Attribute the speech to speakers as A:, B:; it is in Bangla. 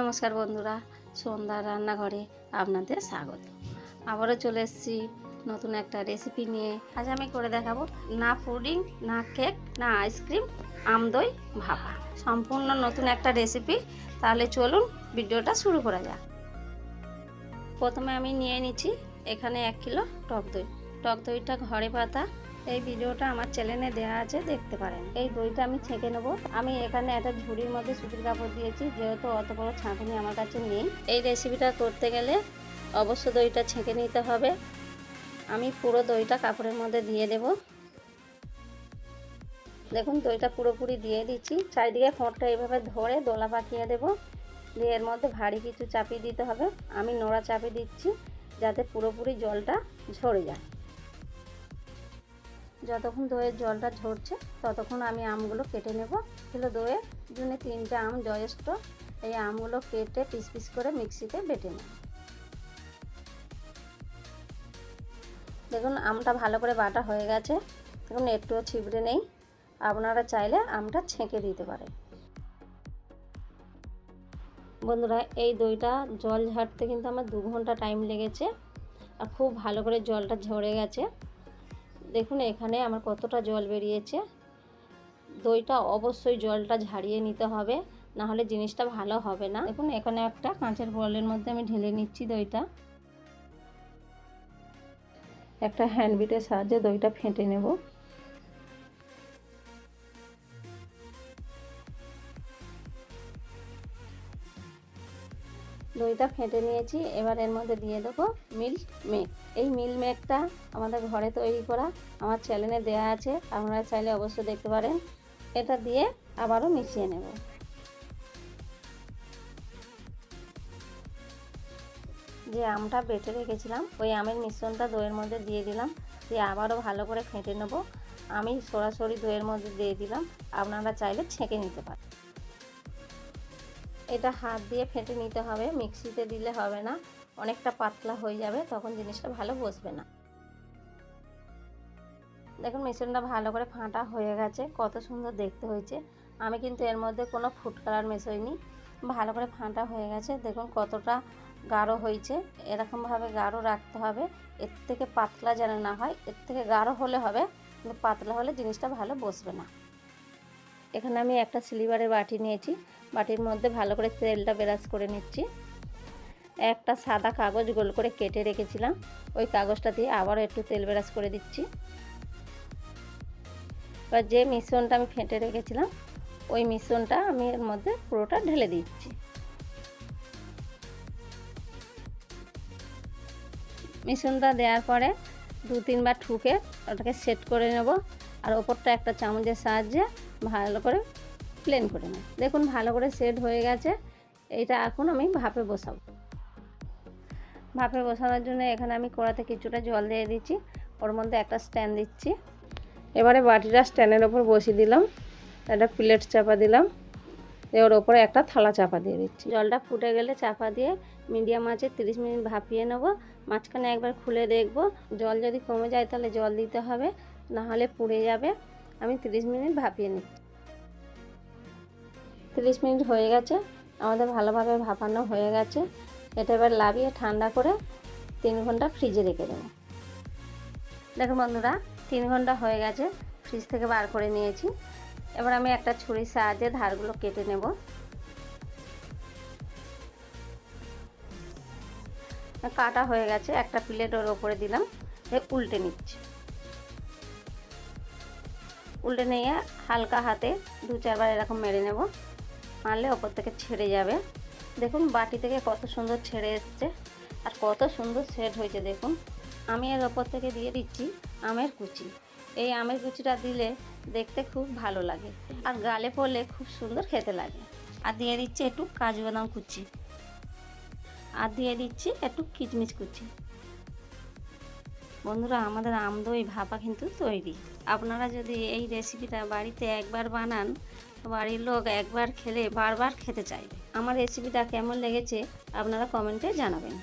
A: নমস্কার বন্ধুরা, সন্ধ্যা রান্নাঘরে আপনাদের স্বাগত। আবারও চলে এসেছি নতুন একটা রেসিপি নিয়ে। আজ আমি করে দেখাবো না পুডিং, না কেক না আইসক্রিম আমদই ভাপা। সম্পূর্ণ নতুন একটা রেসিপি তাহলে চলুন ভিডিওটা শুরু করা যাক। প্রথমে আমি নিয়ে নিচ্ছি এখানে এক কিলো টক দই। টক দইটা ঘরে পাতা এই ভিডিওটা আমার চ্যানেলে দেওয়া আছে, দেখতে পারেন। এই দইটা আমি ছেঁকে নেব। আমি এখানে একটা ঝুড়ির মধ্যে সুতির কাপড় দিয়েছি, যেহেতু অত বড় ছাঁকনি আমার কাছে নেই। এই রেসিপিটা করতে গেলে অবশ্য দইটা ছেঁকে নিতে হবে। আমি পুরো দইটা কাপড়ের মধ্যে দিয়ে দেব। দেখুন, দইটা পুরোপুরি দিয়ে দিচ্ছি। চারিদিকে ফোঁটটা এইভাবে ধরে দোলা পাকিয়ে দেব। দিয়ে এর মধ্যে ভারী কিছু চাপিয়ে দিতে হবে। আমি নোড়া চাপিয়ে দিচ্ছি যাতে পুরোপুরি জলটা ঝরে যায়। যতক্ষণ দইয়ের জলটা ঝরছে, ততক্ষণ আমি আমগুলো কেটে নেব। কিলো দইয়ের জন্য তিনটা আম জয়েস্ট। এই আমগুলো কেটে পিস পিস করে মিক্সিতে বেটে নেব। দেখুন, আমটা ভালো করে বাটা হয়ে গেছে। দেখুন, একটুও ছিবড়ে নেই। আপনারা চাইলে আমটা ছেঁকে দিতে পারে বন্ধুরা, এই দইটা জল ঝাড়তে কিন্তু আমার দু ঘণ্টা টাইম লেগেছে। আর খুব ভালো করে জলটা ঝরে গেছে। দেখুন, এখানে আমার কতটা জল বেরিয়েছে। দইটা অবশ্যই জলটা ঝাড়িয়ে নিতে হবে না হলে জিনিসটা ভালো হবে না। দেখুন, এখানে একটা কাঁচের বলের মধ্যে আমি ঢেলে নিচ্ছি দইটা। একটা হ্যান্ডবিটের সাহায্যে দইটা ফেটে নেব। দইটা ফেটে নিয়েছি, এবার এর মধ্যে দিয়ে দেবো মিল্ক মেক। এই মিল্ক মেকটা আমাদের ঘরে তৈরি করা আমার চ্যানেলে দেওয়া আছে, আপনারা চাইলে অবশ্যই দেখতে পারেন। এটা দিয়ে আবারও মিশিয়ে নেব। যে আমটা বেটে রেখেছিলাম, ওই আমের মিশ্রণটা দইয়ের মধ্যে দিয়ে দিলাম, দিয়ে আবারও ভালো করে ফেটে নেব। আমি সরাসরি দইয়ের মধ্যে দিয়ে দিলাম, আপনারা চাইলে ছেঁকে নিতে পারেন। এটা হাত দিয়ে ফেটে নিতে হবে, মিক্সিতে দিলে হবে না, অনেকটা পাতলা হয়ে যাবে, তখন জিনিসটা ভালো বসবে না। দেখুন মিশ্রণটা ভালো করে ফাঁটা হয়ে গেছে, কত সুন্দর দেখতে হয়েছে। আমি কিন্তু এর মধ্যে কোনো ফুড কালার মেশাইনি, ভালো করে ফাঁটা হয়ে গেছে। দেখুন, কতটা গাঢ় হয়েছে, এরকমভাবে গাঢ় রাখতে হবে, এর থেকে পাতলা যেন না হয়, এর থেকে গাঢ় হলে হবে, কিন্তু পাতলা হলে জিনিসটা ভালো বসবে না। এখানে আমি একটা সিলিভারের বাটি নিয়েছি। বাটির মধ্যে ভালো করে তেলটা ব্রাশ করে নিচ্ছি। একটা সাদা কাগজ গোল করে কেটে রেখেছিলাম। ওই কাগজটা দিয়ে আবার একটু তেল ব্রাশ করে দিচ্ছি। এবার যে মিশ্রণটা আমি ফেটে রেখেছিলাম, ওই মিশ্রণটা আমি এর মধ্যে পুরোটা ঢেলে দিচ্ছি। মিশ্রণটা দেওয়ার পরে দু তিনবার ঠুকে ওটাকে সেট করে নেব। আর ওপরটা একটা চামচের সাহায্যে ভালো করে প্লেন করে নেব। দেখুন ভালো করে সেট হয়ে গেছে। এটা এখন আমি ভাপে বসাবো। ভাপে বসানোর জন্য এখানে আমি কড়াতে কিছুটা জল দিয়ে দিচ্ছি। ওর মধ্যে একটা স্ট্যান্ড দিচ্ছি। এবারে বাটিটা স্ট্যান্ডের ওপর বসিয়ে দিলাম। একটা প্লেট চাপা দিলাম। ওর ওপরে একটা থালা চাপা দিয়ে দিচ্ছি। জলটা ফুটে গেলে চাপা দিয়ে মিডিয়াম আঁচে তিরিশ মিনিট ভাপিয়ে নেব। মাঝখানে একবার খুলে দেখব। জল যদি কমে যায় তাহলে জল দিতে হবে, না হলে পুড়ে যাবে। আমি তিরিশ মিনিট ভাপিয়ে নিচ্ছি। তিরিশ মিনিট হয়ে গেছে, আমাদের ভালোভাবে ভাপানো হয়ে গেছে। এটা এবার লাভিয়ে ঠান্ডা করে তিন ঘণ্টা ফ্রিজে রেখে দেবো। দেখুন বন্ধুরা, তিন ঘণ্টা হয়ে গেছে, ফ্রিজ থেকে বার করে নিয়েছি। এবার আমি একটা ছুরির সাহায্যে ধারগুলো কেটে নেব। কাটা হয়ে গেছে, একটা প্লেট ওর ওপরে দিলাম উল্টে নিচ্ছি। উল্টে নিয়ে হালকা হাতে দু চারবার এরকম মেরে নেব। মারলে ওপর থেকে ছেড়ে যাবে। দেখুন, বাটি থেকে কত সুন্দর ছেড়ে এসছে আর কত সুন্দর সেট হয়েছে, দেখুন। আমি এর ওপর থেকে দিয়ে দিচ্ছি আমের কুচি। এই আমের কুচিটা দিলে দেখতে খুব ভালো লাগে আর গালে পড়লে খুব সুন্দর খেতে লাগে। আর দিয়ে দিচ্ছি একটু কাজু বাদাম কুচি। আর দিয়ে দিচ্ছি একটু কিচমিচ কুচি। বন্ধুরা, আমাদের আমদই ভাপা কিন্তু তৈরি। আপনারা যদি এই রেসিপিটা বাড়িতে একবার বানান বাড়ির লোক একবার খেলে, বারবার খেতে চাইবে। আমার রেসিপিটা কেমন লেগেছে, আপনারা কমেন্টে জানাবেন।